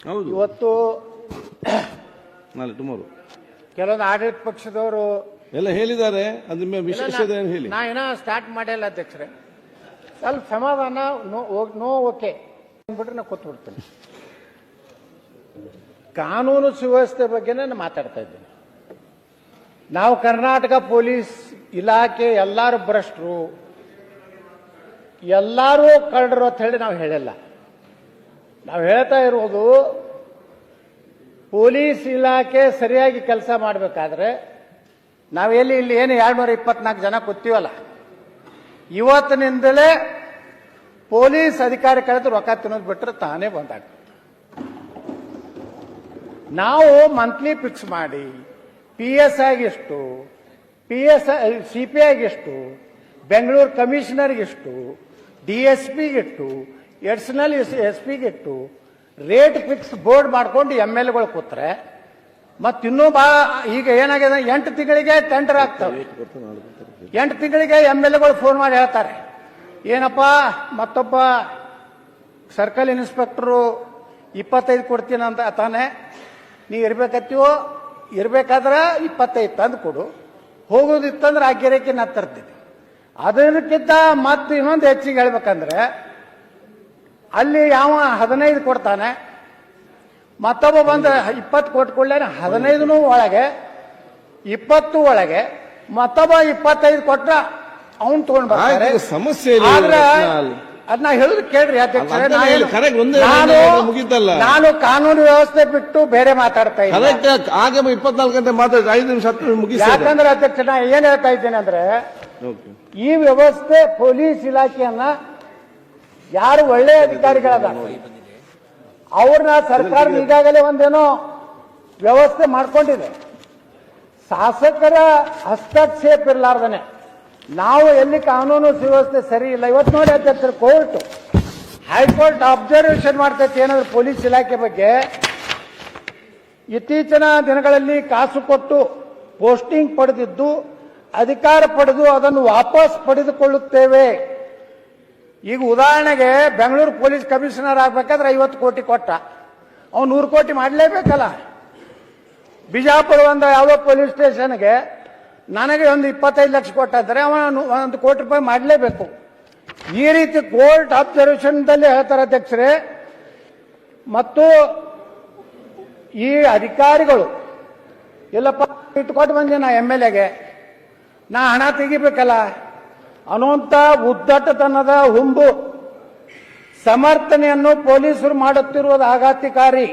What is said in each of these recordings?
ಹೌದು. ಇವತ್ತು ನಾಳೆ ಟುಮಾರೋ ಕೆಲವೊಂದು ಆಡಳಿತ ಪಕ್ಷದವರು ಎಲ್ಲ ಹೇಳಿದ್ದಾರೆ ಅದ್ರ ಮೇಲೆ ವಿಶೇಷ ಇದೆ ಹೇಳಿ? ನಾ ಏನೋ ಸ್ಟಾರ್ಟ್ ಮಾಡಿಲ್ಲ ಅಧ್ಯಕ್ಷರೇ. ಸ್ವಲ್ಪ ಸಮಾಧಾನ ನೋ ನೋ ಓಕೆ ಅಂದ್ಬಿಟ್ರೆ ನಾ ಕೂತ್ಬಿಡ್ತೀನಿ ಕಾನೂನು ಸುವ್ಯವಸ್ಥೆ ಬಗ್ಗೆನೇ ನಾನು ಮಾತಾಡ್ತಾ ಇದ್ದೀನಿ. ನಾವು ಕರ್ನಾಟಕ ಪೊಲೀಸ್ ಇಲಾಖೆ ಎಲ್ಲರೂ ಭ್ರಷ್ಟರು ಎಲ್ಲರೂ ಕಳ್ಳರು ಅಂತ ಹೇಳಿ ನಾವು ಹೇಳಿಲ್ಲ. ನಾವು ಹೇಳ್ತಾ ಇರೋದು, ಪೊಲೀಸ್ ಇಲಾಖೆ ಸರಿಯಾಗಿ ಕೆಲಸ ಮಾಡಬೇಕಾದ್ರೆ ನಾವೆಲ್ಲಿ ಇಲ್ಲಿ ಏನು ಎರಡು ನೂರ ಇಪ್ಪತ್ನಾಲ್ಕು ಜನ ಕೂತೀವಲ್ಲ, ಇವತ್ತಿನಿಂದಲೇ ಪೊಲೀಸ್ ಅಧಿಕಾರಿ ಕಳೆದು ರೊಕ್ಕ ತಿನ್ನೋದು ಬಿಟ್ಟರೆ ತಾನೇ ಬಂದಾಗ್ತದೆ. ನಾವು ಮಂತ್ಲಿ ಫಿಕ್ಸ್ ಮಾಡಿ, ಪಿ ಎಸ್ ಆಗಿಷ್ಟು ಪಿ ಎಸ್ ಸಿ ಪಿ ಆಗಿಷ್ಟು ಬೆಂಗಳೂರು ಕಮಿಷನರ್ಗಿಷ್ಟು ಡಿ ಎಸ್ ಪಿಗಿಟ್ಟು ಎಡಿಷನಲ್ ಎಸ್ ಎಸ್ ಪಿಗಿಟ್ಟು ರೇಟ್ ಫಿಕ್ಸ್ ಬೋರ್ಡ್ ಮಾಡ್ಕೊಂಡು ಎಂ ಎಲ್ ಎಗಳು ಕೂತ್ರೆ ಮತ್ತಿನ್ನೂ ಬಾ ಈಗ ಏನಾಗಿದೆ, ಎಂಟು ತಿಂಗಳಿಗೆ ಟೆಂಡರ್ ಆಗ್ತವೆ. ಎಂಟು ತಿಂಗಳಿಗೆ ಎಂ ಎಲ್ ಎಗಳು ಫೋನ್ ಮಾಡಿ ಹೇಳ್ತಾರೆ. ಏನಪ್ಪ, ಮತ್ತೊಬ್ಬ ಸರ್ಕಲ್ ಇನ್ಸ್ಪೆಕ್ಟ್ರು ಇಪ್ಪತ್ತೈದು ಕೊಡ್ತೀನಂತ ತಾನೆ, ನೀ ಇರ್ಬೇಕತ್ತೀವೋ ಇರ್ಬೇಕಾದ್ರೆ ಇಪ್ಪತ್ತೈದು ತಂದು ಕೊಡು. ಹೋಗೋದಿತ್ತಂದ್ರೆ ಆ ಗಿರಕಿ ನಾ ತರ್ತೀನಿ ಅದಕ್ಕಿಂತ ಮತ್ತೆ ಇನ್ನೊಂದು ಹೆಚ್ಚಿಗೆ ಹೇಳ್ಬೇಕಂದ್ರೆ ಅಲ್ಲಿ ಯಾವ ಹದಿನೈದು ಕೊಡ್ತಾನೆ. ಮತ್ತೊಬ್ಬ ಬಂದ ಇಪ್ಪತ್ತು ಕೊಟ್ಕೊಳ್ಳೇನೆ ಹದಿನೈದನೂ ಒಳಗೆ ಇಪ್ಪತ್ತು ಒಳಗೆ ಮತ್ತೊಬ್ಬ ಇಪ್ಪತ್ತೈದು ಕೊಟ್ರ ಅವನ್ ತಗೊಂಡ್ ಬರ್ತಾರೆ ಸಮಸ್ಯೆ ಆದ್ರೆ. ಅದನ್ನ ಹೇಳುದು ಕೇಳ್ರಿ ಅಧ್ಯಕ್ಷರೇ ನಾನು- ಕಾನೂನು ವ್ಯವಸ್ಥೆ ಬಿಟ್ಟು ಬೇರೆ ಮಾತಾಡ್ತಾ ಆಗ ಇಪ್ಪತ್ನಾಲ್ಕು ಗಂಟೆ ಮಾತಾಡಿ ಐದು ನಿಮಿಷ ಮುಗಿಸ ನಿಮಿಷ ಮುಗಿಸಿ ಯಾಕಂದ್ರೆ ಅಧ್ಯಕ್ಷ ನಾ ಏನ್ ಹೇಳ್ತಾ ಇದ್ದೇನೆ ಅಂದ್ರೆ ಈ ವ್ಯವಸ್ಥೆ ಪೊಲೀಸ್ ಇಲಾಖೆಯನ್ನ ಯಾರು ಒಳ್ಳೆಯ ಅಧಿಕಾರಿಗಳದ ಅವ್ರನ್ನ ಸರ್ಕಾರ ಈಗಾಗಲೇ ಒಂದೇನೋ ವ್ಯವಸ್ಥೆ ಮಾಡ್ಕೊಂಡಿದೆ. ಶಾಸಕರ ಹಸ್ತಕ್ಷೇಪ ಇರಲಾರ್ದನೆ ನಾವು ಎಲ್ಲಿ ಕಾನೂನು ಸುವ್ಯವಸ್ಥೆ ಸರಿ ಇಲ್ಲ. ಇವತ್ತು ನೋಡಿ ಅಧ್ಯಕ್ಷರು ಕೋರ್ಟ್, ಹೈಕೋರ್ಟ್ ಅಬ್ಸರ್ವೇಷನ್ ಮಾಡ್ತೈತಿ ಏನಾದ್ರು ಪೊಲೀಸ್ ಇಲಾಖೆ ಬಗ್ಗೆ. ಇತ್ತೀಚಿನ ದಿನಗಳಲ್ಲಿ ಕಾಸು ಕೊಟ್ಟು ಪೋಸ್ಟಿಂಗ್ ಪಡೆದಿದ್ದು, ಅಧಿಕಾರ ಪಡೆದು ಅದನ್ನು ವಾಪಸ್ ಪಡೆದುಕೊಳ್ಳುತ್ತೇವೆ. ಈಗ ಉದಾಹರಣೆಗೆ ಬೆಂಗಳೂರು ಪೊಲೀಸ್ ಕಮಿಷನರ್ ಆಗ್ಬೇಕಾದ್ರೆ ಐವತ್ತು ಕೋಟಿ ಕೊಟ್ಟ. ಅವ್ನು ನೂರು ಕೋಟಿ ಮಾಡಲೇಬೇಕಲ್ಲ. ಬಿಜಾಪುರ ಒಂದು ಯಾವುದೋ ಪೊಲೀಸ್ ಸ್ಟೇಷನ್ಗೆ ನನಗೆ ಒಂದು ಇಪ್ಪತ್ತೈದು ಲಕ್ಷ ಕೊಟ್ಟಿದ್ರೆ ಅವನು ಒಂದು ಕೋಟಿ ರೂಪಾಯಿ ಮಾಡಲೇಬೇಕು. ಈ ರೀತಿ ಕೋರ್ಟ್ ಅಬ್ಸರ್ವೇಷನ್ದಲ್ಲಿ ಹೇಳ್ತಾರೆ ಅಧ್ಯಕ್ಷರೇ, ಮತ್ತು ಈ ಅಧಿಕಾರಿಗಳು, ಎಲ್ಲಪ್ಪ ಇಟ್ಕೊಟ್ಟು ಬಂದೆ ನಾ ಎಂ ಎಲ್ ಎಗೆ, ನಾ ಹಣ ತೆಗಿಬೇಕಲ್ಲ. ಅನ್ನುವಂಥ ಉದ್ದಟತನದ ಹುಂಬು ಸಮರ್ಥನೆಯನ್ನು ಪೊಲೀಸರು ಮಾಡುತ್ತಿರುವುದು ಆಘಾತಕಾರಿ.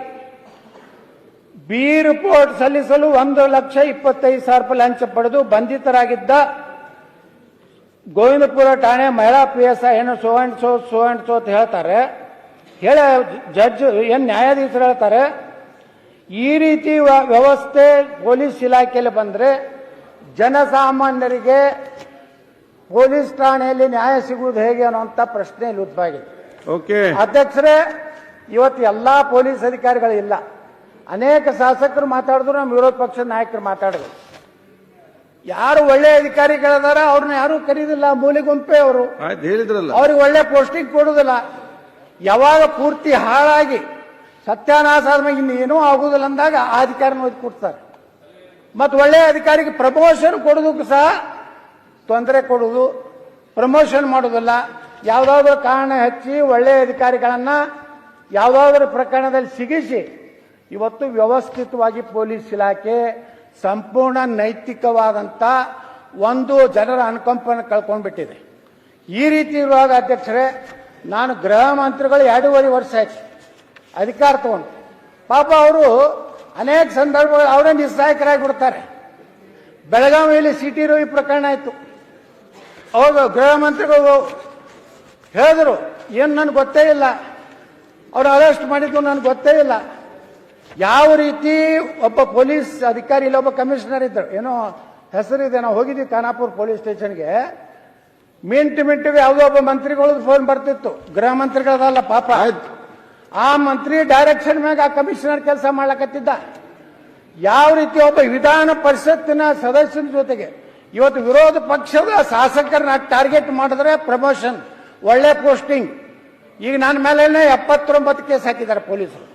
ಬಿ ರಿಪೋರ್ಟ್ ಸಲ್ಲಿಸಲು ಒಂದು ಲಕ್ಷ ಇಪ್ಪತ್ತೈದು ಸಾವಿರ ರೂಪಾಯಿ ಲಂಚ ಪಡೆದು ಬಂಧಿತರಾಗಿದ್ದ ಗೋವಿಂದಪುರ ಠಾಣೆ ಮಹಿಳಾ ಪಿ ಎಸ್ ಐ ಏನು so and so so and so ಅಂತ ಹೇಳ್ತಾರೆ. ಹೇಳ, ಜಡ್ಜ್, ಏನು ನ್ಯಾಯಾಧೀಶರು ಹೇಳ್ತಾರೆ, ಈ ರೀತಿ ವ್ಯವಸ್ಥೆ ಪೊಲೀಸ್ ಇಲಾಖೆಯಲ್ಲಿ ಬಂದ್ರೆ ಜನಸಾಮಾನ್ಯರಿಗೆ ಪೊಲೀಸ್ ಠಾಣೆಯಲ್ಲಿ ನ್ಯಾಯ ಸಿಗುವುದು ಹೇಗೆ ಅನ್ನುವಂಥ ಪ್ರಶ್ನೆ ಇಲ್ಲಿ ಉದ್ಭವಾಗಿದೆ ಓಕೆ. ಅಧ್ಯಕ್ಷರೇ ಇವತ್ತು ಎಲ್ಲಾ ಪೊಲೀಸ್ ಅಧಿಕಾರಿಗಳು ಇಲ್ಲ. ಅನೇಕ ಶಾಸಕರು ಮಾತಾಡಿದ್ರು ನಮ್ಮ ವಿರೋಧ ಪಕ್ಷದ ನಾಯಕರು ಮಾತಾಡಿದ್ರು. ಯಾರು ಒಳ್ಳೆ ಅಧಿಕಾರಿಗಳಿದಾರ ಅವ್ರನ್ನ ಯಾರು ಕರೀದಿಲ್ಲ ಮೂಲಿ ಗುಂಪೆ ಅವರು. ಹೇಳಿದ್ರಲ್ಲ. ಅವ್ರಿಗೆ ಒಳ್ಳೆ ಪೋಸ್ಟಿಂಗ್ ಕೊಡುದಿಲ್ಲ ಯಾವಾಗ ಪೂರ್ತಿ ಹಾಳಾಗಿ ಸತ್ಯಾನಾಶ ಆದ್ಮೇಲೆ ಇನ್ನು ಏನೂ ಆಗುದಿಲ್ಲ ಅಂದಾಗ ಆ ಅಧಿಕಾರಿನ ಕೊಡ್ತಾರೆ ಮತ್ತು ಒಳ್ಳೆ ಅಧಿಕಾರಿಗೆ ಪ್ರಮೋಷನ್ ಕೊಡೋದಕ್ಕೂ ಸಹ ತೊಂದರೆ ಕೊಡುವುದು ಪ್ರಮೋಷನ್ ಮಾಡುವುದಿಲ್ಲ, ಯಾವುದಾದ್ರೂ ಕಾರಣ ಹಚ್ಚಿ ಒಳ್ಳೆಯ ಅಧಿಕಾರಿಗಳನ್ನ ಯಾವುದಾದ್ರೂ ಪ್ರಕರಣದಲ್ಲಿ ಸಿಗಿಸಿ, ಇವತ್ತು ವ್ಯವಸ್ಥಿತವಾಗಿ ಪೊಲೀಸ್ ಇಲಾಖೆ ಸಂಪೂರ್ಣ ನೈತಿಕವಾದಂಥ ಒಂದು ಜನರ ಅನುಕಂಪನ ಕಳ್ಕೊಂಡ್ಬಿಟ್ಟಿದೆ. ಈ ರೀತಿ ಇರುವಾಗ ಅಧ್ಯಕ್ಷರೇ, ನಾನು ಗೃಹ ಮಂತ್ರಿಗಳು ಎರಡೂವರೆ ವರ್ಷ ಆಯ್ತು. ಅಧಿಕಾರ ತಗೊಂಡು. ಪಾಪ ಅವರು ಅನೇಕ ಸಂದರ್ಭಗಳು ಅವರೇ ನಿಸ್ಸಹಾಯಕರಾಗಿ ಬಿಡ್ತಾರೆ. ಬೆಳಗಾವಿಯಲ್ಲಿ ಸಿಟಿ ರವಿ ಪ್ರಕರಣ ಆಯಿತು. ಹೌದು ಗೃಹ ಮಂತ್ರಿಗಳು ಹೇಳಿದ್ರು ಏನು ನನಗೆ ಗೊತ್ತೇ ಇಲ್ಲ. ಅವ್ರು ಅರೆಸ್ಟ್ ಮಾಡಿದ್ದು ನನಗೆ ಗೊತ್ತೇ ಇಲ್ಲ. ಯಾವ ರೀತಿ ಒಬ್ಬ ಪೊಲೀಸ್ ಅಧಿಕಾರಿ ಇಲ್ಲ ಒಬ್ಬ ಕಮಿಷನರ್ ಇದ್ದರು. ಏನೋ ಹೆಸರಿದೆ ನಾವು ಹೋಗಿದ್ವಿ ಖಾನಾಪುರ ಪೊಲೀಸ್ ಸ್ಟೇಷನ್ಗೆ. ಮಿಂಟು ಮಿಂಟಿಗೆ ಯಾವುದೋ ಒಬ್ಬ ಮಂತ್ರಿಗಳದ್ದು ಫೋನ್ ಬರ್ತಿತ್ತು. ಗೃಹ ಮಂತ್ರಿಗಳದಲ್ಲ ಪಾಪ. ಆಯ್ತು. ಆ ಮಂತ್ರಿ ಡೈರೆಕ್ಷನ್ ಮ್ಯಾಗ ಆ ಕಮಿಷನರ್ ಕೆಲಸ ಮಾಡ್ಲಕತ್ತಿದ್ದ. ಯಾವ ರೀತಿ ಒಬ್ಬ ವಿಧಾನ ಪರಿಷತ್ತಿನ ಸದಸ್ಯನ ಜೊತೆಗೆ ಇವತ್ತು ವಿರೋಧ ಪಕ್ಷದ ಶಾಸಕರನ್ನ ಟಾರ್ಗೆಟ್ ಮಾಡಿದ್ರೆ ಪ್ರಮೋಷನ್ ಒಳ್ಳೆ ಪೋಸ್ಟಿಂಗ್. ಈಗ ನನ್ನ ಮೇಲೆ ಎಪ್ಪತ್ತೊಂಬತ್ತು ಕೇಸ್ ಹಾಕಿದ್ದಾರೆ ಪೊಲೀಸರು.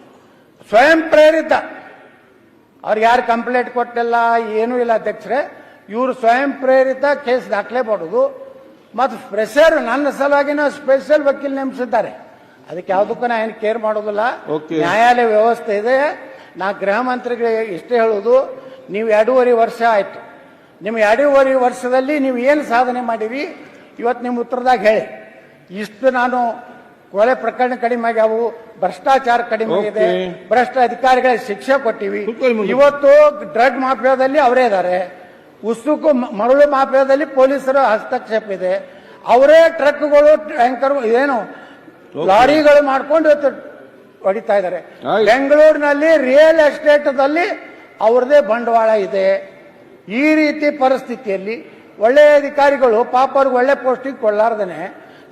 ಸ್ವಯಂ ಪ್ರೇರಿತ. ಅವ್ರಿಗೆ ಯಾರು ಕಂಪ್ಲೇಂಟ್ ಕೊಟ್ಟಿಲ್ಲ ಏನೂ ಇಲ್ಲ ಅಧ್ಯಕ್ಷರೇ. ಇವರು ಸ್ವಯಂ ಪ್ರೇರಿತ ಕೇಸ್ ದಾಖಲೆ ಮಾಡೋದು ಮತ್ತು ಪ್ರೆಷರ್ ನನ್ನ ಸಲುವಾಗಿನ ಸ್ಪೆಷಲ್ ವಕೀಲ್ ನೇಮಿಸಿದ್ದಾರೆ. ಅದಕ್ಕೆ ಯಾವುದಕ್ಕೂ ನಾ ಏನು ಕೇರ್ ಮಾಡೋದಿಲ್ಲ. ನ್ಯಾಯಾಲಯ ವ್ಯವಸ್ಥೆ ಇದೆ. ನಾ ಗೃಹ ಮಂತ್ರಿಗಳಿಗೆ ಇಷ್ಟೇ ಹೇಳುವುದು. ನೀವು ಎರಡೂವರೆ ವರ್ಷ ಆಯ್ತು. ನಿಮ್ಮ ಎರಡೂವರೆ ವರ್ಷದಲ್ಲಿ ನೀವು ಏನು ಸಾಧನೆ ಮಾಡಿರಿ ಇವತ್ತು ನಿಮ್ಮ ಉತ್ತರದಾಗ ಹೇಳಿ. ಇಷ್ಟು ನಾನು ಕೊಲೆ ಪ್ರಕರಣ ಕಡಿಮೆ ಆಗ್ಯಾವು ಭ್ರಷ್ಟಾಚಾರ ಕಡಿಮೆ ಆಗಿದೆ. ಭ್ರಷ್ಟ ಅಧಿಕಾರಿಗಳಿಗೆ ಶಿಕ್ಷೆ ಕೊಟ್ಟಿವಿ. ಇವತ್ತು ಡ್ರಗ್ ಮಾಫಿಯಾದಲ್ಲಿ ಅವರೇ ಇದ್ದಾರೆ. ಉಸುಕು ಮರಳು ಮಾಫಿಯಾದಲ್ಲಿ ಪೊಲೀಸರ ಹಸ್ತಕ್ಷೇಪ ಇದೆ. ಅವರೇ ಟ್ರಕ್ಗಳು ಟ್ಯಾಂಕರ್ ಏನು ಲಾರಿಗಳು ಮಾಡ್ಕೊಂಡು ಇವತ್ತು ಹೊಡಿತಾ ಇದ್ದಾರೆ. ಬೆಂಗಳೂರಿನಲ್ಲಿ ರಿಯಲ್ ಎಸ್ಟೇಟ್ದಲ್ಲಿ ಅವ್ರದೇ ಬಂಡವಾಳ ಇದೆ. ಈ ರೀತಿ ಪರಿಸ್ಥಿತಿಯಲ್ಲಿ ಒಳ್ಳೆ ಅಧಿಕಾರಿಗಳು ಪಾಪ ಅವ್ರಿಗೆ ಒಳ್ಳೆ ಪೋಸ್ಟಿಂಗ್ ಕೊಡ್ಲಾರ್ದನೆ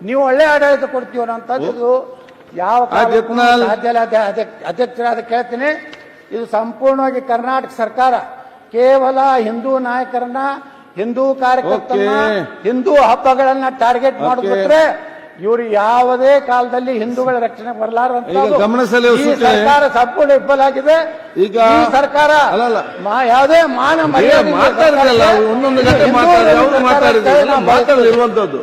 ನೀವು ಒಳ್ಳೆ ಆಡಳಿತ ಕೊಡ್ತೀವೋ ಅಂತದ್ದು ಯಾವ. ಸಾಧ್ಯ ಅಧ್ಯಕ್ಷರಾದ ಕೇಳ್ತೀನಿ ಇದು ಸಂಪೂರ್ಣವಾಗಿ ಕರ್ನಾಟಕ ಸರ್ಕಾರ ಕೇವಲ ಹಿಂದೂ ನಾಯಕರನ್ನ ಹಿಂದೂ ಕಾರ್ಯಕರ್ತರನ್ನ ಹಿಂದೂ ಹಬ್ಬಗಳನ್ನ ಟಾರ್ಗೆಟ್ Okay. ಇವರು ಯಾವುದೇ ಕಾಲದಲ್ಲಿ ಹಿಂದೂಗಳ ರಕ್ಷಣೆ ಬರಲಾರಂತ ಸರ್ಕಾರ ಸಂಪೂರ್ಣ ವಿಫಲ ಆಗಿದೆ. ಈಗ ಸರ್ಕಾರ ಯಾವುದೇ ಮಾನ ಮರ್ಯಾದೆ ಮಾತಾಡಿದ್ರಲ್ಲ ಒಂದೊಂದು ಗಂಟೆ ಮಾತಾಡಿದ್ರೆ. ಮಾತಾಡಿದ್ರೆ ಇರುವಂತದ್ದು ಮಾತಾಡಿರುವಂತದ್ದು